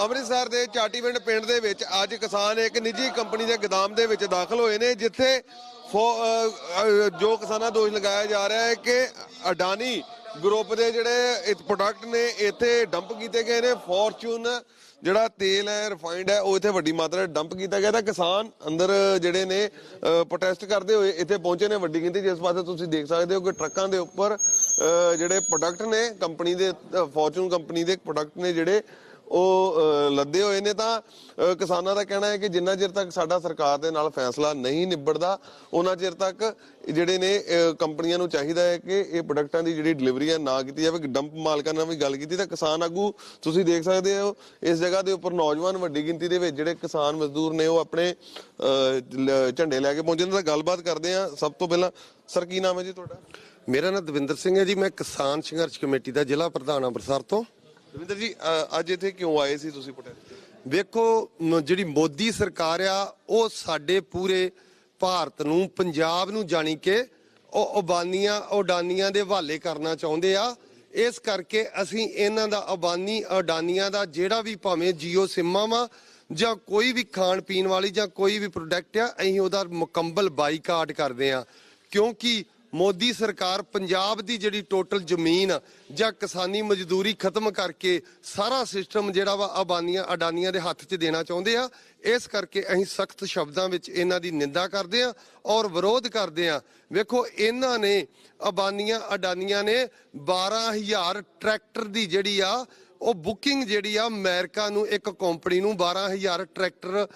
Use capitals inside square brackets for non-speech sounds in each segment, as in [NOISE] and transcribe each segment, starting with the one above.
ਅੰਮ੍ਰਿਤਸਰ ਦੇ ਚਾਟੀਵਿੰਡ ਪਿੰਡ ਦੇ ਵਿੱਚ ਅੱਜ ਕਿਸਾਨ ਇੱਕ ਨਿੱਜੀ ਕੰਪਨੀ ਦੇ ਗੋਦਾਮ ਦੇ ਵਿੱਚ ਦਾਖਲ ਹੋਏ ਨੇ, ਜਿੱਥੇ ਫੋ- ਜੋ ਕਿਸਾਨਾਂ ਦੋਸ਼ ਲਗਾਇਆ ਜਾ ਰਿਹਾ ਹੈ ਕਿ ਅਡਾਨੀ ਗਰੁੱਪ ਦੇ ਜਿਹੜੇ ਪ੍ਰੋਡਕਟ ਨੇ, ਇੱਥੇ ਡੰਪ ਕੀਤੇ ਗਏ ਨੇ। ਫੋਰਚੂਨ ਜਿਹੜਾ ਤੇਲ ਹੈ ਰਿਫਾਈਨਡ ਹੈ, ਉਹ ਇੱਥੇ ਵੱਡੀ ਮਾਤਰਾ ਵਿੱਚ ਡੰਪ ਕੀਤਾ ਗਿਆ। ਤਾਂ ਕਿਸਾਨ ਅੰਦਰ ਜਿਹੜੇ ਨੇ ਪ੍ਰੋਟੈਸਟ ਕਰਦੇ ਹੋਏ ਇੱਥੇ ਪਹੁੰਚੇ ਨੇ ਵੱਡੀ ਗਿਣਤੀ। ਜਿਸ ਪਾਸੇ ਤੁਸੀਂ ਦੇਖ ਸਕਦੇ ਹੋ ਕਿ ਟਰੱਕਾਂ ਦੇ ਉੱਪਰ ਜਿਹੜੇ ਪ੍ਰੋਡਕਟ ਨੇ, ਕੰਪਨੀ ਦੇ ਫੋਰਚੂਨ ਕੰਪਨੀ ਦੇ ਪ੍ਰੋਡਕਟ ਨੇ ਜਿਹੜੇ ਉਹ ਲੱਦੇ ਹੋਏ ਨੇ ਤਾਂ ਕਿਸਾਨਾਂ ਦਾ ਕਹਿਣਾ ਹੈ ਕਿ ਜਿੰਨਾ ਚਿਰ ਤੱਕ ਸਾਡਾ ਸਰਕਾਰ ਦੇ ਨਾਲ ਫੈਸਲਾ ਨਹੀਂ ਨਿਬੜਦਾ, ਉਹਨਾਂ ਚਿਰ ਤੱਕ ਜਿਹੜੇ ਨੇ ਕੰਪਨੀਆਂ ਨੂੰ ਚਾਹੀਦਾ ਹੈ ਕਿ ਇਹ ਪ੍ਰੋਡਕਟਾਂ ਦੀ ਜਿਹੜੀ ਡਿਲੀਵਰੀ ਹੈ ਨਾ ਕੀਤੀ ਜਾਵੇ ਡੰਪ ਮਾਲਕਾਂ ਨਾਲ ਵੀ ਗੱਲ ਕੀਤੀ, ਤਾਂ ਕਿਸਾਨ ਆਗੂ ਤੁਸੀਂ ਦੇਖ ਸਕਦੇ ਹੋ, ਇਸ ਜਗ੍ਹਾ ਦੇ ਉੱਪਰ ਨੌਜਵਾਨ ਵੱਡੀ ਗਿਣਤੀ ਦੇ ਵਿੱਚ ਜਿਹੜੇ ਕਿਸਾਨ ਮਜ਼ਦੂਰ ਨੇ, ਉਹ ਆਪਣੇ ਝੰਡੇ ਲੈ ਕੇ ਪਹੁੰਚੇ ਨੇ, ਤਾਂ ਗੱਲਬਾਤ ਕਰਦੇ ਆ ਸਭ ਤੋਂ ਪਹਿਲਾਂ, ਸਰ, ਕੀ ਨਾਮ ਹੈ ਜੀ ਤੁਹਾਡਾ? ਮੇਰਾ ਨਾਮ ਦਵਿੰਦਰ ਸਿੰਘ ਹੈ ਜੀ, ਮੈਂ ਕਿਸਾਨ ਸੰਘਰਸ਼ ਕਮੇਟੀ ਦਾ ਜ਼ਿਲ੍ਹਾ ਪ੍ਰਧਾਨ ਅੰਮ੍ਰਿਤਸਰ ਤੋਂ। ਰਵਿੰਦਰ ਜੀ ਅਹ, ਅੱਜ ਇੱਥੇ ਕਿਉਂ ਆਏ ਸੀ ਤੁਸੀਂ ਪ੍ਰੋਟੈਸਟ ਵੇਖੋ ਮ- ਜਿਹੜੀ ਮੋਦੀ ਸਰਕਾਰ ਆ ਉਹ ਸਾਡੇ ਪੂਰੇ ਭਾਰਤ ਨੂੰ ਪੰਜਾਬ ਨੂੰ ਜਾਣੀ ਕਿ ਉਹ ਅਬਾਨੀਆਂ ਉਡਾਨੀਆਂ ਦੇ ਹਵਾਲੇ ਕਰਨਾ ਚਾਹੁੰਦੇ ਆ। ਇਸ ਕਰਕੇ ਅਸੀਂ ਇਹਨਾਂ ਦਾ ਅਬਾਨੀ ਉਡਾਨੀਆਂ ਦਾ ਜਿਹੜਾ ਵੀ ਭਾਵੇਂ ਜੀਓ ਸਿੰਮਾਂ ਵਾ ਜਾਂ ਕੋਈ ਵੀ ਖਾਣ ਪੀਣ ਵਾਲੀ ਜਾਂ ਕੋਈ ਵੀ ਪ੍ਰੋਡਕਟ ਆ ਅਸੀਂ ਉਹਦਾ ਮੁਕੰਮਲ ਬਾਈਕਾਟ ਕਰਦੇ ਆ। ਕਿਉਂਕਿ ਮੋਦੀ ਸਰਕਾਰ ਪੰਜਾਬ ਦੀ ਜਿਹੜੀ ਟੋਟਲ ਜ਼ਮੀਨ ਆ, ਜਾਂ ਕਿਸਾਨੀ ਮਜ਼ਦੂਰੀ ਖਤਮ ਕਰਕੇ ਸਾਰਾ ਸਿਸਟਮ ਜਿਹੜਾ ਵਾ ਅਬਾਨੀਆਂ ਅਡਾਨੀਆਂ ਦੇ ਹੱਥ 'ਚ ਦੇਣਾ ਚਾਹੁੰਦੇ ਆ ਇਸ ਕਰਕੇ ਅਸੀਂ ਸਖਤ ਸ਼ਬਦਾਂ ਵਿੱਚ ਇਹਨਾਂ ਦੀ ਨਿੰਦਾ ਕਰਦੇ ਆ ਔਰ ਵਿਰੋਧ ਕਰਦੇ ਆ। ਵੇਖੋ ਇਹਨਾਂ ਨੇ ਅਬਾਨੀਆਂ ਅਡਾਨੀਆਂ ਨੇ 12000 ਟਰੈਕਟਰ ਦੀ ਜਿਹੜੀ ਆ ਉਹ ਬੁਕਿੰਗ ਜਿਹੜੀ ਆ ਅਮਰੀਕਾ ਨੂੰ ਇੱਕ ਕੰਪਨੀ ਨੂੰ 12000 ਟਰੈਕਟਰ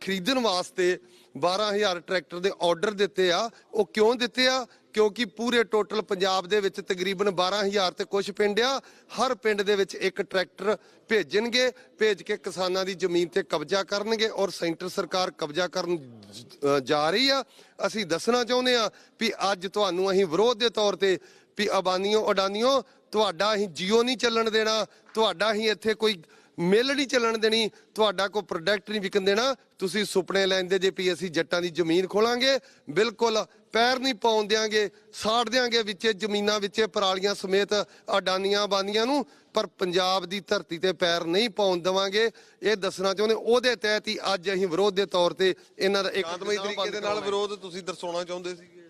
ਖਰੀਦਣ ਵਾਸਤੇ 12000 ਟਰੈਕਟਰ ਦੇ ਆਰਡਰ ਦਿੱਤੇ ਆ। ਉਹ ਕਿਉਂ ਦਿੱਤੇ ਆ? ਕਿਉਂਕਿ ਪੂਰੇ ਟੋਟਲ ਪੰਜਾਬ ਦੇ ਵਿੱਚ ਤਕਰੀਬਨ 12000 ਤੇ ਕੁਝ ਪਿੰਡ ਆ। ਹਰ ਪਿੰਡ ਦੇ ਵਿੱਚ ਇੱਕ ਟਰੈਕਟਰ ਭੇਜਣਗੇ, ਭੇਜ ਕੇ ਕਿਸਾਨਾਂ ਦੀ ਜ਼ਮੀਨ ਤੇ ਕਬਜ਼ਾ ਕਰਨਗੇ ਔਰ ਸੈਂਟਰ ਸਰਕਾਰ ਕਬਜ਼ਾ ਕਰਨ ਜਾ ਰਹੀ ਆ। ਅਸੀਂ ਦੱਸਣਾ ਚਾਹੁੰਦੇ ਆ ਵੀ ਅੱਜ ਤੁਹਾਨੂੰ ਅਸੀਂ ਵਿਰੋਧ ਦੇ ਤੌਰ ਤੇ ਵੀ ਅਬਾਨੀਓ ਅਡਾਨੀਓ ਤੁਹਾਡਾ ਅਸੀਂ ਜੀਓ ਨਹੀਂ ਚੱਲਣ ਦੇਣਾ, ਤੁਹਾਡਾ ਅਸੀਂ ਇੱਥੇ ਕੋਈ ਮਿਲ ਨਹੀਂ ਚੱਲਣ ਦੇਣੀ ਤੁਹਾਡਾ ਕੋਈ ਪ੍ਰੋਡਕਟ ਨਹੀਂ ਵਿਕਣ ਦੇਣਾ ਤੁਸੀਂ ਸੁਪਨੇ ਲੈਂਦੇ ਜੇ ਵੀ ਅਸੀਂ ਜੱਟਾਂ ਦੀ ਜ਼ਮੀਨ ਖੋਲਾਂਗੇ ਬਿਲਕੁਲ ਪੈਰ ਨਹੀਂ ਪਾਉਣ ਦਿਆਂਗੇ ਸਾੜ ਦਿਆਂਗੇ ਵਿੱਚੇ ਜ਼ਮੀਨਾਂ ਵਿੱਚੇ ਪਰਾਲੀਆਂ ਸਮੇਤ ਅਡਾਨੀਆਂ ਬਾਨੀਆਂ ਨੂੰ ਪਰ ਪੰਜਾਬ ਦੀ ਧਰਤੀ ਤੇ ਪੈਰ ਨਹੀਂ ਪਾਉਣ ਦੇਵਾਂਗੇ ਇਹ ਦੱਸਣਾ ਚਾਹੁੰਦੇ ਉਹਦੇ ਤਹਿਤ ਹੀ ਅੱਜ ਅਸੀਂ ਵਿਰੋਧ ਦੇ ਤੌਰ ਤੇ ਇਹਨਾਂ ਦਾ ਇੱਕ ਤਰੀਕੇ ਦੇ ਨਾਲ। ਵਿਰੋਧ ਤੁਸੀਂ ਦਰਸਾਉਣਾ ਚਾਹੁੰਦੇ ਸੀਗੇ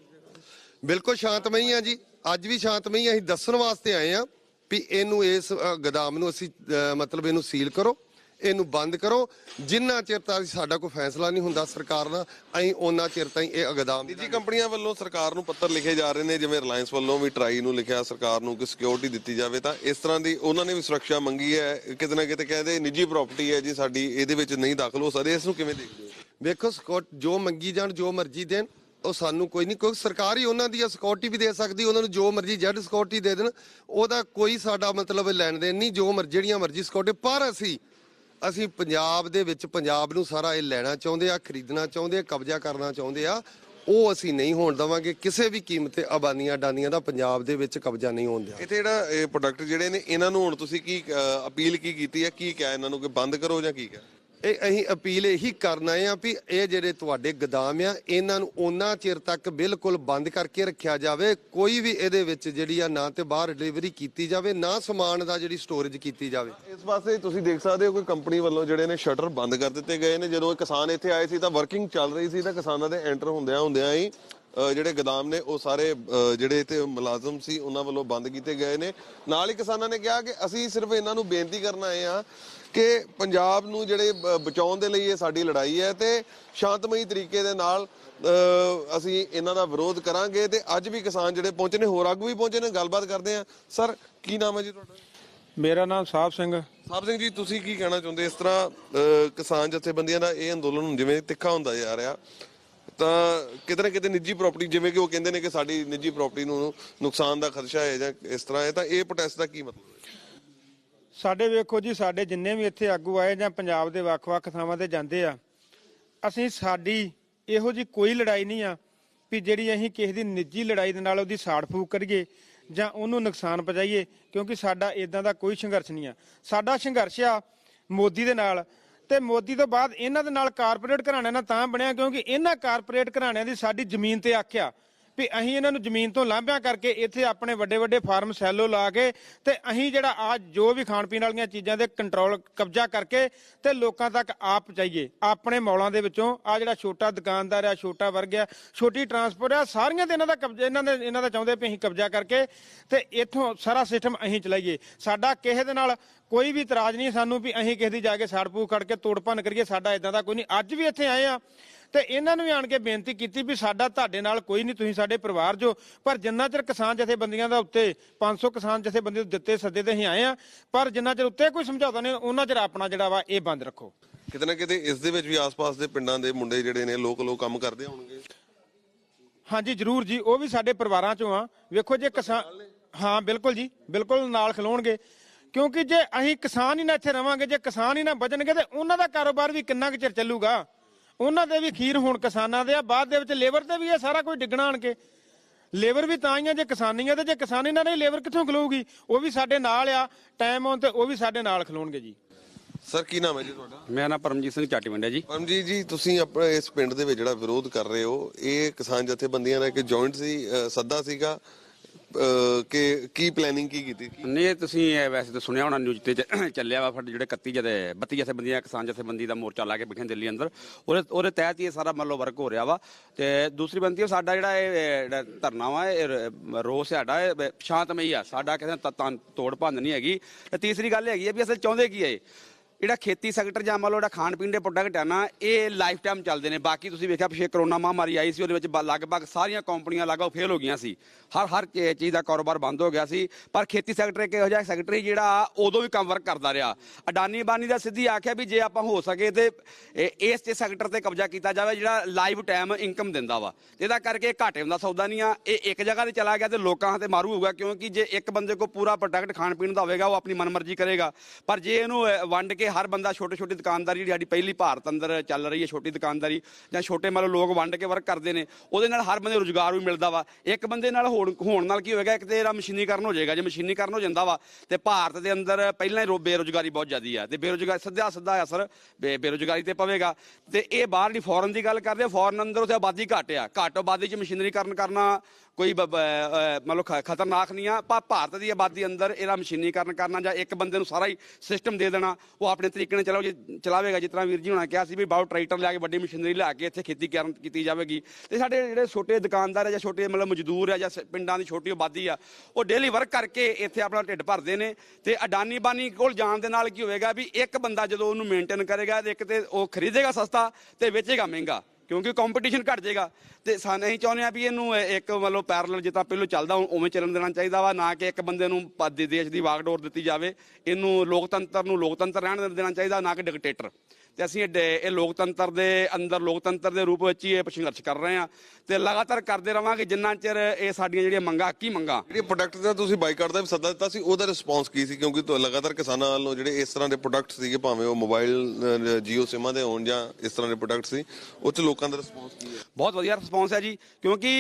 ਬਿਲਕੁਲ ਸ਼ਾਂਤਮਈ ਆ ਜੀ ਅੱਜ ਵੀ ਸ਼ਾਂਤਮਈ ਅਸੀਂ ਦੱਸਣ ਵਾਸਤੇ ਆਏ ਆ ਵੀ ਇਹਨੂੰ ਇਸ ਗੋਦਾਮ ਨੂੰ ਅਸੀਂ ਮਤਲਬ ਇਹਨੂੰ ਸੀਲ ਕਰੋ ਇਹਨੂੰ ਬੰਦ ਕਰੋ। ਜਿੰਨਾ ਚਿਰ ਤੱਕ ਸਾਡਾ ਕੋਈ ਫੈਸਲਾ ਨਹੀਂ ਹੁੰਦਾ ਸਰਕਾਰ ਦਾ ਅਸੀਂ ਉਹਨਾਂ ਚਿਰ ਤਾਈਂ ਇਹ ਗੋਦਾਮ ਦੀ ਨਿੱਜੀ ਕੰਪਨੀਆਂ ਵੱਲੋਂ ਸਰਕਾਰ ਨੂੰ ਪੱਤਰ ਲਿਖੇ ਜਾ ਰਹੇ ਨੇ ਜਿਵੇਂ ਰਿਲਾਇੰਸ ਵੱਲੋਂ ਵੀ ਟਰਾਈ ਨੂੰ ਲਿਖਿਆ ਸਰਕਾਰ ਨੂੰ ਕਿ ਸਿਕਿਉਰਿਟੀ ਦਿੱਤੀ ਜਾਵੇ ਤਾਂ ਇਸ ਤਰ੍ਹਾਂ ਦੀ ਉਹਨਾਂ ਨੇ ਵੀ ਸੁਰੱਖਿਆ ਮੰਗੀ ਹੈ। ਕਿਤੇ ਨਾ ਕਿਤੇ ਕਹਿੰਦੇ ਨਿੱਜੀ ਪ੍ਰਾਪਰਟੀ ਹੈ ਜੀ ਸਾਡੀ ਇਹਦੇ ਵਿੱਚ ਨਹੀਂ ਦਾਖਲ ਹੋ ਸਕਦੇ ਇਸ ਨੂੰ ਕਿਵੇਂ ਦੇਖਦੇ ਹੋ? ਵੇਖੋ ਜੋ ਮੰਗੀ ਜਾਣ ਜੋ ਮਰਜ਼ੀ ਦੇਣ ਉਹ ਸਾਨੂੰ ਕੋਈ ਨਹੀਂ ਕੋਈ ਸਰਕਾਰ ਹੀ ਉਹਨਾਂ ਦੀ ਸਿਕਿਉਰਿਟੀ ਵੀ ਦੇ ਸਕਦੀ, ਉਹਨਾਂ ਨੂੰ ਜੋ ਮਰਜ਼ੀ ਜੈਡ ਸਿਕਿਉਰਿਟੀ ਦੇ ਦੇਣ, ਉਹਦਾ ਕੋਈ ਸਾਡਾ ਮਤਲਬ ਲੈਣ ਦੇਣ ਨਹੀਂ, ਜੋ ਮਰ, ਜਿਹੜੀਆਂ ਮਰਜ਼ੀ ਸਿਕਿਉਰਿਟੀ ਪਰ ਅਸੀਂ ਅਸੀਂ ਪੰਜਾਬ ਦੇ ਵਿੱਚ ਪੰਜਾਬ ਨੂੰ ਸਾਰਾ ਇਹ ਲੈਣਾ ਚਾਹੁੰਦੇ ਆ, ਖਰੀਦਣਾ ਚਾਹੁੰਦੇ ਆ, ਕਬਜ਼ਾ ਕਰਨਾ ਚਾਹੁੰਦੇ ਆ, ਉਹ ਅਸੀਂ ਨਹੀਂ ਹੋਣ ਦਵਾਂਗੇ, ਕਿਸੇ ਵੀ ਕੀਮਤ ਤੇ ਆਬਾਨੀਆਂ ਡਾਨੀਆਂ ਦਾ ਪੰਜਾਬ ਦੇ ਵਿੱਚ ਕਬਜ਼ਾ ਨਹੀਂ ਹੋਣ ਦਿਆ। ਇੱਥੇ ਜਿਹੜਾ ਇਹ ਪ੍ਰੋਡਕਟ ਜਿਹੜੇ ਨੇ, ਇਹਨਾਂ ਨੂੰ ਹੁਣ ਤੁਸੀਂ ਕੀ ਅਪੀਲ ਕੀ ਕੀਤੀ ਹੈ ਕੀ ਕਿਹਾ ਇਹਨਾਂ ਨੂੰ ਕਿ ਬੰਦ ਕਰੋ ਜਾਂ ਕੀ ਕਿਹਾ? ਇਹ ਅਸੀਂ ਅਪੀਲ ਇਹੀ ਕਰਨ ਆਏ ਵੀ ਇਹ ਜਿਹੜੇ ਤੁਹਾਡੇ ਗਦਾਮ ਆ, ਇਹਨਾਂ ਨੂੰ ਉਹਨਾਂ ਚਿਰ ਤੱਕ ਬਿਲਕੁਲ ਬੰਦ ਕਰਕੇ ਰੱਖਿਆ ਜਾਵੇ, ਕੋਈ ਵੀ ਇਹਦੇ ਵਿੱਚ ਜਿਹੜੀ ਆ ਨਾ ਤੇ ਬਾਹਰ ਡਿਲੀਵਰੀ ਕੀਤੀ ਜਾਵੇ, ਨਾ ਸਮਾਨ ਦਾ ਜਿਹੜੀ ਸਟੋਰੇਜ ਕੀਤੀ ਜਾਵੇ। ਇਸ ਪਾਸੇ ਤੁਸੀਂ ਦੇਖ ਸਕਦੇ ਹੋ ਕਿ ਕੰਪਨੀ ਵੱਲੋਂ ਜਿਹੜੇ ਨੇ ਸ਼ਟਰ ਬੰਦ ਕਰ ਦਿੱਤੇ ਗਏ ਨੇ। ਜਦੋਂ ਕਿਸਾਨ ਇੱਥੇ ਆਏ ਸੀ ਤਾਂ ਵਰਕਿੰਗ ਚੱਲ ਰਹੀ ਸੀ ਤਾਂ ਕਿਸਾਨਾਂ ਦੇ ਐਂਟਰ ਹੁੰਦਿਆਂ ਹੁੰਦਿਆਂ ਹੀ ਜਿਹੜੇ ਗਦਾਮ ਨੇ ਉਹ ਸਾਰੇ ਜਿਹੜੇ ਇੱਥੇ ਮੁਲਾਜ਼ਮ ਸੀ, ਉਹਨਾਂ ਵੱਲੋਂ ਬੰਦ ਕੀਤੇ ਗਏ ਨੇ। ਨਾਲ ਹੀ ਕਿਸਾਨਾਂ ਨੇ ਕਿਹਾ ਕਿ ਅਸੀਂ ਸਿਰਫ ਇਹਨਾਂ ਨੂੰ ਬੇਨਤੀ ਕਰਨ ਆਏ ਆ ਕਿ ਪੰਜਾਬ ਨੂੰ ਜਿਹੜੇ ਬਚਾਉਣ ਦੇ ਲਈ ਇਹ ਸਾਡੀ ਲੜਾਈ ਹੈ ਤੇ ਸ਼ਾਂਤਮਈ ਤਰੀਕੇ ਦੇ ਨਾਲ ਅਸੀਂ ਇਹਨਾਂ ਦਾ ਵਿਰੋਧ ਕਰਾਂਗੇ ਤੇ ਅੱਜ ਵੀ ਕਿਸਾਨ ਜਿਹੜੇ ਪਹੁੰਚੇ ਨੇ ਹੋਰ ਆਗੂ ਵੀ ਪਹੁੰਚੇ ਨੇ ਗੱਲਬਾਤ ਕਰਦੇ ਆ ਸਰ ਕੀ ਨਾਮ ਹੈ ਜੀ ਤੁਹਾਡਾ? ਮੇਰਾ ਨਾਮ ਸਾਹਿਬ ਸਿੰਘ ਸਾਹਿਬ ਸਿੰਘ ਜੀ ਤੁਸੀਂ ਕੀ ਕਹਿਣਾ ਚਾਹੁੰਦੇ? ਇਸ ਤਰ੍ਹਾਂ ਕਿਸਾਨ ਜਥੇਬੰਦੀਆਂ ਦਾ ਇਹ ਅੰਦੋਲਨ ਜਿਵੇਂ ਤਿੱਖਾ ਹੁੰਦਾ ਜਾ ਰਿਹਾ ਤਾਂ ਕਿਤੇ ਨਾ ਕਿਤੇ ਨਿੱਜੀ ਪ੍ਰਾਪਰਟੀ ਜਿਵੇਂ ਕਿ ਉਹ ਕਹਿੰਦੇ ਨੇ ਕਿ ਸਾਡੀ ਨਿੱਜੀ ਪ੍ਰਾਪਰਟੀ ਨੂੰ ਨੁਕਸਾਨ ਦਾ ਖਦਸ਼ਾ ਹੈ ਜਾਂ ਇਸ ਤਰ੍ਹਾਂ ਹੈ ਤਾਂ ਇਹ ਪ੍ਰੋਟੈਸਟ ਦਾ ਕੀ ਮਤਲਬ ਹੈ? ਸਾਡੇ ਵੇਖੋ ਜੀ, ਸਾਡੇ ਜਿੰਨੇ ਵੀ ਇੱਥੇ ਆਗੂ ਆਏ ਜਾਂ ਪੰਜਾਬ ਦੇ ਵੱਖ-ਵੱਖ ਥਾਵਾਂ ਤੇ ਜਾਂਦੇ ਆ, ਅਸੀਂ ਸਾਡੀ ਇਹੋ ਜੀ ਕੋਈ ਲੜਾਈ ਨਹੀਂ ਆ ਵੀ ਜਿਹੜੀ ਅਸੀਂ ਕਿਸੇ ਦੀ ਨਿੱਜੀ ਲੜਾਈ ਦੇ ਨਾਲ ਉਹਦੀ ਸਾੜ ਫੂਕ ਕਰੀਏ ਜਾਂ ਉਹਨੂੰ ਨੁਕਸਾਨ ਪਹੁੰਚਾਈਏ, ਕਿਉਂਕਿ ਸਾਡਾ ਇਦਾਂ ਦਾ ਕੋਈ ਸੰਘਰਸ਼ ਨਹੀਂ ਆ। ਸਾਡਾ ਸੰਘਰਸ਼ ਆ ਮੋਦੀ ਦੇ ਨਾਲ ਤੇ ਮੋਦੀ ਤੋਂ ਬਾਅਦ ਇਹਨਾਂ ਦੇ ਨਾਲ ਕਾਰਪੋਰੇਟ ਘਰਾਣਿਆਂ ਨਾਲ ਤਾਂ ਬਣਿਆ ਕਿਉਂਕਿ ਇਹਨਾਂ ਕਾਰਪੋਰੇਟ ਘਰਾਣਿਆਂ ਦੀ ਸਾਡੀ ਜ਼ਮੀਨ ਤੇ ਆਖਿਆ ਵੀ ਅਸੀਂ ਇਹਨਾਂ ਨੂੰ ਜ਼ਮੀਨ ਤੋਂ ਲਾਂਭਿਆਂ ਕਰਕੇ ਇੱਥੇ ਆਪਣੇ ਵੱਡੇ ਵੱਡੇ ਫਾਰਮ ਸੈਲੋ ਲਾ ਕੇ ਤੇ ਅਸੀਂ ਜਿਹੜਾ ਆ ਜੋ ਵੀ ਖਾਣ ਪੀਣ ਵਾਲੀਆਂ ਚੀਜ਼ਾਂ ਦੇ ਕੰਟਰੋਲ ਕਬਜ਼ਾ ਕਰਕੇ ਤੇ ਲੋਕਾਂ ਤੱਕ ਆਪ ਪਹੁੰਚਾਈਏ ਆਪਣੇ ਮੌਲਾਂ ਦੇ ਵਿੱਚੋਂ ਆ ਜਿਹੜਾ ਛੋਟਾ ਦੁਕਾਨਦਾਰ ਆ, ਛੋਟਾ ਵਰਗ ਆ, ਛੋਟੀ ਟਰਾਂਸਪੋਰਟ ਆ, ਸਾਰੀਆਂ ਦੇ ਇਹਨਾਂ ਦਾ ਕਬਜ਼ਾ, ਇਹਨਾਂ ਦੇ, ਇਹਨਾਂ ਦਾ ਚਾਹੁੰਦੇ ਵੀ ਅਸੀਂ ਕਬਜ਼ਾ ਕਰਕੇ ਤੇ ਇੱਥੋਂ ਸਾਰਾ ਸਿਸਟਮ ਅਸੀਂ ਚਲਾਈਏ। ਸਾਡਾ ਕਿਸੇ ਦੇ ਨਾਲ ਕੋਈ ਵੀ ਇਤਰਾਜ਼ ਨਹੀਂ ਸਾਨੂੰ ਵੀ ਅਸੀਂ ਕਿਸੇ ਦੀ ਜਾ ਕੇ ਸਾੜ ਪੂ ਖੜ ਕੇ ਤੋੜ ਭੰਨ ਕਰੀਏ, ਸਾਡਾ ਇਦਾਂ ਦਾ ਕੋਈ ਨਹੀਂ। ਅੱਜ ਵੀ ਇੱਥੇ ਆਏ ਆ ਤੇ ਇਹਨਾਂ ਨੂੰ ਵੀ ਆਣ ਕੇ ਬੇਨਤੀ ਕੀਤੀ ਵੀ ਸਾਡਾ ਤੁਹਾਡੇ ਨਾਲ ਕੋਈ ਨਹੀਂ ਤੁਸੀਂ ਸਾਡੇ ਪਰਿਵਾਰ ਜੋ ਪਰ ਜਿੰਨਾ ਚਿਰ ਕਿਸਾਨ ਜਥੇਬੰਦੀਆਂ ਦਾ ਉੱਤੇ 500 ਕਿਸਾਨ ਜਥੇਬੰਦੀ ਦੇ ਦਿੱਤੇ ਸੱਦੇ ਤੇ ਅਸੀਂ ਆਏ ਆ ਪਰ ਜਿੰਨਾ ਚਿਰ ਉੱਤੇ ਕੋਈ ਸਮਝੌਤਾ ਨਹੀਂ ਉਹਨਾਂ ਚਿਰ ਆਪਣਾ ਜਿਹੜਾ ਵਾ ਇਹ ਬੰਦ ਰੱਖੋ। ਕਿਤੇ ਨਾ ਕਿਤੇ ਇਸ ਦੇ ਵਿੱਚ ਵੀ ਆਸ-ਪਾਸ ਦੇ ਪਿੰਡਾਂ ਦੇ ਮੁੰਡੇ ਜਿਹੜੇ ਨੇ ਲੋਕ ਲੋਕ ਕੰਮ ਕਰਦੇ ਹੋਣਗੇ। ਹਾਂਜੀ ਜਰੂਰ ਜੀ ਉਹ ਵੀ ਸਾਡੇ ਪਰਿਵਾਰਾਂ ਚੋਂ ਆ। ਵੇਖੋ ਜੇ ਕਿਸਾਨ ਹਾਂ ਬਿਲਕੁਲ ਜੀ ਬਿਲਕੁਲ ਨਾਲ ਖਲੋਣਗੇ। ਕਿਉਂਕਿ ਜੇ ਅਸੀਂ ਕਿਸਾਨ ਹੀ ਨਾ ਇੱਥੇ ਰਵਾਂਗੇ ਜੇ ਕਿਸਾਨ ਹੀ ਨਾ ਬਚਣਗੇ ਤੇ ਉਹਨਾਂ ਦਾ ਕਾਰੋਬਾਰ ਵੀ ਕਿੰਨਾ ਕੁ ਚਿਰ ਚੱਲੂਗਾ? ਉਹਨਾਂ ਦੇ ਵੀ ਖੀਰ ਹੁਣ ਕਿਸਾਨਾਂ ਦੇ ਆ ਬਾਅਦ ਦੇ ਵਿੱਚ ਲੇਬਰ ਤੇ ਵੀ ਇਹ ਸਾਰਾ ਕੁਝ ਡਿੱਗਣਾ ਆਣ ਕੇ। ਲੇਬਰ ਵੀ ਤਾਂ ਹੀ ਆ ਜੇ ਕਿਸਾਨੀ ਆ ਤੇ ਜੇ ਕਿਸਾਨੀ ਨਾਲ ਨਹੀਂ ਲੇਬਰ ਕਿੱਥੋਂ ਖਲੋਊਗੀ? ਉਹ ਵੀ ਸਾਡੇ ਨਾਲ ਆ ਟਾਈਮ ਆਉਣ ਤੇ ਉਹ ਵੀ ਸਾਡੇ ਨਾਲ ਖਲੋਣਗੇ ਜੀ। ਸਰ ਕੀ ਨਾਮ ਹੈ ਜੀ ਤੁਹਾਡਾ? ਮੇਰਾ ਨਾਮ ਪਰਮਜੀਤ ਸਿੰਘ ਚਾਟੀਵੰਡ ਹੈ ਜੀ। ਪਰਮਜੀਤ ਜੀ ਤੁਸੀਂ ਆਪਣੇ ਇਸ ਪਿੰਡ ਦੇ ਵਿੱਚ ਜਿਹੜਾ ਵਿਰੋਧ ਕਰ ਰਹੇ ਹੋ ਇਹ ਕਿਸਾਨ ਜਥੇਬੰਦੀਆਂ ਦਾ ਇੱਕ ਜੁਆਇੰਟ ਸੀ ਸੱਦਾ ਸੀਗਾ। ਅ, ਕਿ ਕੀ ਪਲੈਨਿੰਗ ਕੀ ਕੀਤੀ ਨਹੀਂ ਤੁਸੀਂ ਇਹ ਵੈਸੇ ਤਾਂ ਸੁਣਿਆ ਹੋਣਾ ਨਿਊਜ਼ ਤੇ ਚ- [CLEARS THROAT] ਚੱਲਿਆ ਵਾ ਫਿਰ ਜਿਹੜੇ 31 ਜਥੇ 32 ਜਥੇਬੰਦੀਆਂ ਕਿਸਾਨ ਜਥੇਬੰਦੀ ਦਾ ਮੋਰਚਾ ਲਾ ਕੇ ਬੈਠੇ ਦਿੱਲੀ ਅੰਦਰ। ਉਹਦੇ ਉਹਦੇ ਤਹਿਤ ਹੀ ਇਹ ਸਾਰਾ ਮੰਨ ਲਓ ਵਰਕ ਹੋ ਰਿਹਾ ਵਾ। ਤੇ ਦੂਸਰੀ ਬੰਦੀ ਉਹ ਸਾਡਾ ਜਿਹੜਾ ਇਹ ਇਹ ਜਿਹੜਾ ਧਰਨਾ ਵਾ ਇਹ ਰ- ਰੋਸ ਸਾਡਾ ਇਹ ਸ਼ਾਂਤਮਈ ਆ। ਸਾਡਾ ਕਿਸੇ ਨਾਲ ਤਤਾਂ ਤੋੜ ਭੰਨ ਨਹੀਂ ਹੈਗੀ। ਤੇ ਤੀਸਰੀ ਗੱਲ ਹੈਗੀ ਹੈ ਵੀ ਅਸਲ ਚਾਹੁੰਦੇ ਕੀ ਹੈ ਇਹ? ਜਿਹੜਾ ਖੇਤੀ ਸੈਕਟਰ ਜਾਂ ਮੰਨ ਲਓ ਜਿਹੜਾ ਖਾਣ ਪੀਣ ਦੇ ਪ੍ਰੋਡਕਟ ਆ ਨਾ, ਇਹ ਲਾਈਫ ਟਾਈਮ ਚੱਲਦੇ ਨੇ। ਬਾਕੀ ਤੁਸੀਂ ਵੇਖਿਆ ਪਿਛੇ ਕਰੋਨਾ ਮਹਾਮਾਰੀ ਆਈ ਸੀ, ਉਹਦੇ ਵਿੱਚ ਬ- ਲਗਭਗ ਸਾਰੀਆਂ ਕੰਪਨੀਆਂ ਲਗਭਗ ਫੇਲ ਹੋ ਗਈਆਂ ਸੀ। ਹਰ ਹਰ ਚੀਜ਼ ਦਾ ਕਾਰੋਬਾਰ ਬੰਦ ਹੋ ਗਿਆ ਸੀ। ਪਰ ਖੇਤੀ ਸੈਕਟਰ ਇੱਕ ਇਹੋ ਜਿਹਾ ਸੈਕਟਰੀ ਜਿਹੜਾ ਉਦੋਂ ਵੀ ਕੰਮ ਵਰਕ ਕਰਦਾ ਰਿਹਾ। ਅਡਾਨੀ ਬਾਨੀ ਦਾ ਸਿੱਧੀ ਆਖਿਆ ਵੀ ਜੇ ਆਪਾਂ ਹੋ ਸਕੇ ਤੇ ਇਹ- ਇਸ ਤੇ ਸੈਕਟਰ ਤੇ ਕਬਜ਼ਾ ਕੀਤਾ ਜਾਵੇ, ਜਿਹੜਾ ਲਾਈਵ ਟਾਈਮ ਇਨਕਮ ਦਿੰਦਾ ਵਾ। ਇਹਦਾ ਕਰਕੇ ਘਾਟੇ ਹੁੰਦਾ, ਸੌਦਾ ਨਹੀਂ ਆ। ਇਹ ਇੱਕ ਜਗ੍ਹਾ ਤੇ ਚਲਾ ਗਿਆ ਤੇ ਲੋਕਾਂ ਤੇ ਮਾਰੂ ਹੋਊਗਾ, ਕਿਉਂਕਿ ਜੇ ਇੱਕ ਬੰਦੇ ਕੋ ਪੂਰਾ ਪ੍ਰੋਡਕਟ ਖਾਣ ਪੀਣ ਦਾ ਹੋਵੇਗਾ, ਉਹ ਆਪਣੀ ਮਨਮਰਜ਼ੀ ਕਰੇਗਾ। ਪਰ ਜੇ ਇਹਨੂੰ ਵੰਡ ਕੇ ਹਰ ਬੰਦਾ ਛੋਟੇ ਛੋਟੀ ਦੁਕਾਨਦਾਰੀ, ਜਿਹੜੀ ਸਾਡੀ ਪਹਿਲੀ ਭਾਰਤ ਅੰਦਰ ਚੱਲ ਰਹੀ ਹੈ, ਛੋਟੀ ਦੁਕਾਨਦਾਰੀ, ਜਾਂ ਛੋਟੇ ਮਤਲਬ ਲੋਕ ਵੰਡ ਕੇ ਵਰਕ ਕਰਦੇ ਨੇ, ਉਹਦੇ ਨਾਲ ਹਰ ਬੰਦੇ ਨੂੰ ਰੁਜ਼ਗਾਰ ਵੀ ਮਿਲਦਾ ਵਾ। ਇੱਕ ਬੰਦੇ ਨਾਲ ਹੋਣ ਹੋਣ ਨਾਲ ਕੀ ਹੋਏਗਾ, ਇੱਕ ਤੇ ਇਹਦਾ ਮਸ਼ੀਨੀਕਰਨ ਹੋ ਜਾਏਗਾ। ਜੇ ਮਸ਼ੀਨੀਕਰਨ ਹੋ ਜਾਂਦਾ ਵਾ, ਤੇ ਭਾਰਤ ਦੇ ਅੰਦਰ ਪਹਿਲਾਂ ਹੀ ਰੋ- ਬੇਰੁਜ਼ਗਾਰੀ ਬਹੁਤ ਜ਼ਿਆਦੀ ਆ। ਤੇ ਬੇਰੁਜ਼ਗਾਰੀ ਸਿੱਧਾ ਸਿੱਧਾ ਅਸਰ ਬੇ- ਬੇਰੁਜ਼ਗਾਰੀ ਤੇ ਪਵੇਗਾ। ਤੇ ਇਹ ਬਾਹਰਲੀ ਫੋਰਨ ਦੀ ਗੱਲ ਕਰਦੇ ਆ ਫੋਰਨ ਅੰਦਰ ਉੱਥੇ ਆਬਾਦੀ ਘੱਟ ਆ। ਘੱਟ ਆਬਾਦੀ 'ਚ ਮਸ਼ੀਨਰੀਕਰਨ ਕਰਨਾ ਕੋਈ ਬ- ਬ- ਮਤਲਬ ਖ- ਖਤਰਨਾਕ ਨਹੀਂ ਆ, ਪਰ ਭਾਰਤ ਦੀ ਆਬਾਦੀ ਅੰਦਰ ਇਹਦਾ ਮਸ਼ੀਨੀਕਰਨ ਕਰਨਾ ਜਾਂ ਇੱਕ ਬੰਦੇ ਨੂੰ ਸਾਰਾ ਹੀ ਸਿਸਟਮ ਦੇ ਦੇਣਾ, ਉਹ ਆਪਣੇ ਤਰੀਕੇ ਨਾਲ ਚਲਾਓ, ਜੇ ਚਲਾਵੇਗਾ, ਜਿਸ ਤਰ੍ਹਾਂ ਵੀਰ ਜੀ ਹੋਣਾ ਕਿਹਾ ਸੀ ਵੀ ਬਾਹਰ ਟਰੈਕਟਰ ਲਿਆ ਕੇ ਵੱਡੀ ਮਸ਼ੀਨਰੀ ਲਿਆ ਕੇ ਇੱਥੇ ਖੇਤੀ ਕਰਨ ਕੀਤੀ ਜਾਵੇਗੀ। ਤੇ ਸਾਡੇ ਜਿਹੜੇ ਛੋਟੇ ਦੁਕਾਨਦਾਰ ਆ ਜਾਂ ਛੋਟੇ ਮਤਲਬ ਮਜ਼ਦੂਰ ਆ ਜਾਂ ਸ- ਪਿੰਡਾਂ ਦੀ ਛੋਟੀ ਆਬਾਦੀ ਆ, ਉਹ ਡੇਲੀ ਵਰਕ ਕਰਕੇ ਇੱਥੇ ਆਪਣਾ ਢਿੱਡ ਭਰਦੇ ਨੇ। ਤੇ ਅਡਾਨੀ ਬਾਨੀ ਕੋਲ ਜਾਣ ਦੇ ਨਾਲ ਕੀ ਹੋਵੇਗਾ ਵੀ ਇੱਕ ਬੰਦਾ ਜਦੋਂ ਉਹਨੂੰ ਮੇਨਟੇਨ ਕਰੇਗਾ ਤੇ ਇੱਕ ਤੇ ਉਹ ਖਰੀਦੇਗਾ ਸਸਤਾ ਤੇ ਵੇਚੇਗਾ ਮਹਿੰਗਾ। ਕਿਉਂਕਿ ਕੰਪੀਟੀਸ਼ਨ ਘਟ ਜਾਏਗਾ। ਤੇ ਸਾਨੂੰ ਅਸੀਂ ਚਾਹੁੰਦੇ ਆ ਵੀ ਇਹਨੂੰ ਇੱਕ ਮਤਲਬ ਪੈਰਲਲ ਜਿੱਦਾਂ ਪਹਿਲਾਂ ਚੱਲਦਾ, ਹੁਣ ਉਵੇਂ ਚੱਲਣ ਦੇਣਾ ਚਾਹੀਦਾ ਵਾ, ਨਾ ਕਿ ਇੱਕ ਬੰਦੇ ਨੂੰ ਦੇਸ਼ ਦੀ ਵਾਗਡੋਰ ਦਿੱਤੀ ਜਾਵੇ। ਇਹਨੂੰ ਲੋਕਤੰਤਰ ਨੂੰ ਲੋਕਤੰਤਰ ਰਹਿਣ ਦੇਣਾ ਚਾਹੀਦਾ, ਨਾ ਕਿ ਡਿਕਟੇਟਰ ਤੇ ਅਸੀਂ ਇਹ ਲੋਕਤੰਤਰ ਦੇ ਅੰਦਰ ਲੋਕਤੰਤਰ ਦੇ ਰੂਪ ਵਿੱਚ ਹੀ ਇਹ ਸੰਘਰਸ਼ ਕਰ ਰਹੇ ਆ ਤੇ ਲਗਾਤਾਰ ਕਰਦੇ ਰਵਾਂਗੇ ਜਿੰਨਾ ਚਿਰ ਇਹ ਸਾਡੀਆਂ ਜਿਹੜੀਆਂ ਮੰਗਾਂ ਕੀ ਮੰਗਾਂ? ਜਿਹੜੇ ਪ੍ਰੋਡਕਟ ਦਾ ਤੁਸੀਂ ਬਾਈਕਾਟ ਦਾ ਵੀ ਸੱਦਾ ਦਿੱਤਾ ਸੀ ਉਹਦਾ ਰਿਸਪੌਂਸ ਕੀ ਸੀ? ਕਿਉਂਕਿ ਤੁ- ਲਗਾਤਾਰ ਕਿਸਾਨਾਂ ਵੱਲੋਂ ਜਿਹੜੇ ਇਸ ਤਰ੍ਹਾਂ ਦੇ ਪ੍ਰੋਡਕਟ ਸੀਗੇ ਭਾਵੇਂ ਉਹ ਮੋਬਾਈਲ ਜੀਓ ਸਿਮਾਂ ਦੇ ਹੋਣ ਜਾਂ ਇਸ ਤਰ੍ਹਾਂ ਦੇ ਪ੍ਰੋਡਕਟ ਸੀ ਉਹ 'ਚ ਲੋਕਾਂ ਦਾ ਰਿਸਪੌਂਸ ਕੀ ਹੈ? ਬਹੁਤ ਵਧੀਆ ਰਿਸਪੌਂਸ ਹੈ ਜੀ ਕਿਉਂਕਿ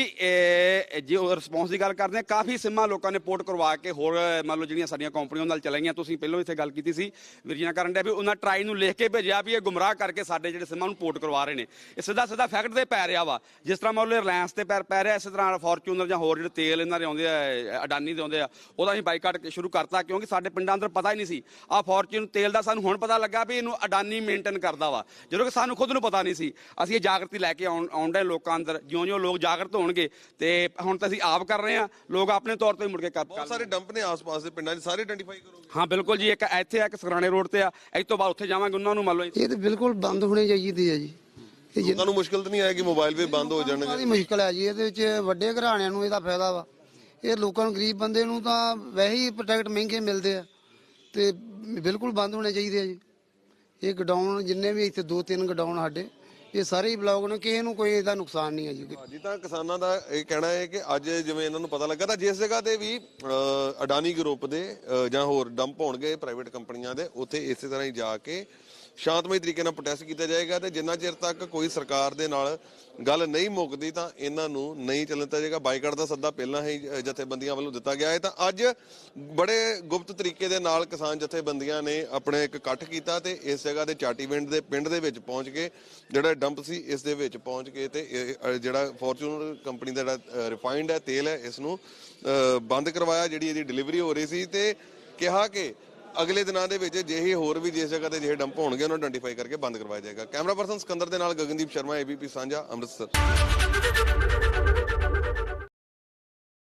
ਜੇ ਉਹ ਰਿਸਪੌਂਸ ਦੀ ਗੱਲ ਕਰਦੇ ਹਾਂ ਕਾਫੀ ਸਿੰਮਾਂ ਲੋਕਾਂ ਨੇ ਪੋਰਟ ਕਰਵਾ ਕੇ ਹੋਰ ਮੰਨ ਲਓ ਜਿਹੜੀਆਂ ਸਾਡੀਆਂ ਕੰਪਨੀਆਂ ਨਾਲ ਚਲਾਈਆਂ ਤੁਸੀਂ ਪਹਿਲਾਂ ਇੱਥੇ ਗੱਲ ਕੀਤੀ ਸੀ ਵੀਰਜੀਨਾ ਕਰਨ ਦੇ ਵੀ ਉਹਨਾਂ ਟਰਾਈ ਨੂੰ ਲਿਖ ਕੇ ਭੇਜਿਆ ਵੀ ਇਹ ਗੁੰਮਰਾਹ ਕਰਕੇ ਸਾਡੇ ਜਿਹੜੇ ਸਿੰਮਾਂ ਨੂੰ ਪੋਰਟ ਕਰਵਾ ਰਹੇ ਨੇ। ਇਹ ਸਿੱਧਾ ਸਿੱਧਾ ਫੈਕਟ ਤੇ ਪੈ ਰਿਹਾ ਵਾ। ਜਿਸ ਤਰ੍ਹਾਂ ਮੰਨ ਲਓ ਰਿਲਾਇੰਸ ਤੇ ਪੈ ਪੈ ਰਿਹਾ ਇਸੇ ਤਰ੍ਹਾਂ ਫੋਰਚੂਨਰ ਜਾਂ ਹੋਰ ਜਿਹੜੇ ਤੇਲ ਇਹਨਾਂ ਦੇ ਆਉਂਦੇ ਆ ਅਡਾਨੀ ਦੇ ਆਉਂਦੇ ਆ ਉਹਦਾ ਅਸੀਂ ਬਾਈਕਾਟ ਸ਼ੁਰੂ ਕਰਤਾ ਕਿਉਂਕਿ ਸਾਡੇ ਪਿੰਡਾਂ ਅੰਦਰ ਪਤਾ ਹੀ ਨਹੀਂ ਸੀ। ਆ ਫੋਰਚੂਨ ਤੇਲ ਦਾ ਸਾਨੂੰ ਹੁਣ ਪਤਾ ਲੱਗਾ ਵੀ ਇਹਨੂੰ ਅਡਾਨੀ ਮੇਨਟੇਨ ਕਰਦਾ ਵਾ। ਜਦੋਂ ਕਿ ਸਾਨੂੰ ਖੁਦ ਨੂੰ ਪਤਾ ਨਹੀਂ ਸੀ। ਅਸੀਂ ਇਹ ਜਾਗਰਤੀ ਲੈ ਕੇ ਆਉਣ ਆਉਂਦੇ ਲੋਕਾਂ ਅੰਦਰ। ਜਿਉਂ-ਜਿਉਂ ਲੋਕ ਜਾਗਰਤ ਹੋਣਗੇ ਤੇ ਹੁਣ ਤਾਂ ਅਸੀਂ ਆਪ ਕਰ ਰਹੇ ਹਾਂ। ਲੋਕ ਆਪਣੇ ਤੌਰ ਤੇ ਮੁੜ ਕੇ ਕਰ ਬਹੁਤ ਸਾਰੇ ਡੰਪ ਨੇ ਆਸ-ਪਾਸ ਦੇ ਪਿੰਡਾਂ 'ਚ ਸਾਰੇ ਆਇਡੈਂਟੀਫਾਈ ਕਰੋਗੇ ਹਾਂ ਬਿਲਕੁਲ ਜੀ ਇੱਕ ਇੱਥੇ ਆ ਇੱਕ ਸਗਰਾਣੇ ਰੋਡ ਤੇ ਆ। ਇਸ ਤੋਂ ਬਾਅਦ ਉੱਥੇ ਜਾਵਾਂਗੇ ਉਹਨਾਂ ਨੂੰ ਮੰਨ ਲਓ ਇਹ ਤਾਂ ਬਿਲਕੁਲ ਬੰਦ ਹੋਣੇ ਚਾਹੀਦੇ ਆ ਜੀ। ਇਹ ਲੋਕਾਂ ਨੂੰ ਮੁਸ਼ਕਲ ਤਾਂ ਨਹੀਂ ਆਏਗੀ ਮੋਬਾਈਲ ਵੀ ਬੰਦ ਹੋ ਜਾਣਗੇ? ਜਿੰਨੀ ਮੁਸ਼ਕਲ ਹੈ ਜੀ ਇਹਦੇ ਵਿੱਚ ਵੱਡੇ ਘਰਾਣਿਆਂ ਨੂੰ ਇਹਦਾ ਫਾਇਦਾ ਵਾ। ਇਹ ਲੋਕਾਂ ਨੂੰ ਗਰੀਬ ਬੰਦੇ ਨੂੰ ਤਾਂ ਵੈਸੇ ਹੀ ਪ੍ਰੋਡਕਟ ਮਹਿੰਗੇ ਮਿਲਦੇ ਆ। ਤੇ ਬਿਲਕੁਲ ਬੰਦ ਹੋਣੇ ਚਾਹੀਦੇ ਆ ਜੀ। ਇਹ ਗਡਾਊਨ ਜਿੰਨੇ ਵੀ ਇੱਥੇ ਦੋ ਤਿੰਨ ਗਡਾਊਨ ਸਾਡੇ ਇਹ ਸਾਰੇ ਹੀ ਬਲੌਕ ਨੇ ਕਿਸੇ ਨੂੰ ਕੋਈ ਇਹਦਾ ਨੁਕਸਾਨ ਨਹੀਂ ਹੈ ਜੀ। ਜੀ ਤਾਂ ਕਿਸਾਨਾਂ ਦਾ ਇਹ ਕਹਿਣਾ ਹੈ ਕਿ ਅੱਜ ਜਿਵੇਂ ਇਹਨਾਂ ਨੂੰ ਪਤਾ ਲੱਗਾ ਤਾਂ ਜਿਸ ਜਗ੍ਹਾ ਤੇ ਵੀ ਅਡਾਨੀ ਗਰੁੱਪ ਦੇ ਜਾਂ ਹੋਰ ਡੰਪ ਹੋਣਗੇ ਪ੍ਰਾਈਵੇਟ ਕੰਪਨੀਆਂ ਦੇ ਉੱਥੇ ਇਸੇ ਤਰ੍ਹਾਂ ਹੀ ਜਾ ਕੇ ਸ਼ਾਂਤਮਈ ਤਰੀਕੇ ਨਾਲ ਪ੍ਰੋਟੈਸਟ ਕੀਤਾ ਜਾਏਗਾ ਤੇ ਜਿੰਨਾ ਚਿਰ ਤੱਕ ਕੋਈ ਸਰਕਾਰ ਦੇ ਨਾਲ ਗੱਲ ਨਹੀਂ ਮੁੱਕਦੀ ਤਾਂ ਇਹਨਾਂ ਨੂੰ ਨਹੀਂ ਚੱਲਣ ਦਿੱਤਾ ਜਾਏਗਾ। ਬਾਈਕਾਟ ਦਾ ਸੱਦਾ ਪਹਿਲਾਂ ਹੀ ਜਥੇਬੰਦੀਆਂ ਵੱਲੋਂ ਦਿੱਤਾ ਗਿਆ ਹੈ। ਤਾਂ ਅੱਜ ਬੜੇ ਗੁਪਤ ਤਰੀਕੇ ਦੇ ਨਾਲ ਕਿਸਾਨ ਜਥੇਬੰਦੀਆਂ ਨੇ ਆਪਣੇ ਇੱਕ ਇਕੱਠ ਕੀਤਾ ਤੇ ਇਸ ਜਗ੍ਹਾ ਦੇ ਚਾਟੀਵਿੰਡ ਦੇ ਪਿੰਡ ਦੇ ਵਿੱਚ ਪਹੁੰਚ ਕੇ ਜਿਹੜਾ ਡੰਪ ਸੀ ਇਸ ਦੇ ਵਿੱਚ ਪਹੁੰਚ ਕੇ ਤੇ ਇਹ, ਜਿਹੜਾ ਫੋਰਚੂਨਰ ਕੰਪਨੀ ਦਾ ਜਿਹੜਾ ਰਿਫਾਈਨਡ ਹੈ ਤੇਲ ਹੈ ਇਸ ਨੂੰ ਬੰਦ ਕਰਵਾਇਆ ਜਿਹੜੀ ਇਹਦੀ ਡਿਲੀਵਰੀ ਹੋ ਰਹੀ ਸੀ ਤੇ ਕਿਹਾ ਕਿ ਅਗਲੇ ਦਿਨਾਂ ਦੇ ਵਿੱਚ ਜਿਹੇ ਹੋਰ ਵੀ ਜਿਸ ਜਗ੍ਹਾ ਤੇ ਜਿਹੇ ਡੰਪ ਹੋਣਗੇ, ਉਹਨਾਂ ਨੂੰ ਆਇਡੈਂਟੀਫਾਈ ਕਰਕੇ ਬੰਦ ਕਰਵਾਇਆ ਜਾਏਗਾ। ਕੈਮਰਾ ਪਰਸਨ ਸਿਕੰਦਰ ਦੇ ਨਾਲ ਗਗਨਦੀਪ ਸ਼ਰਮਾ ਏਬੀਪੀ ਸਾਂਝਾ, ਅੰਮ੍ਰਿਤਸਰ।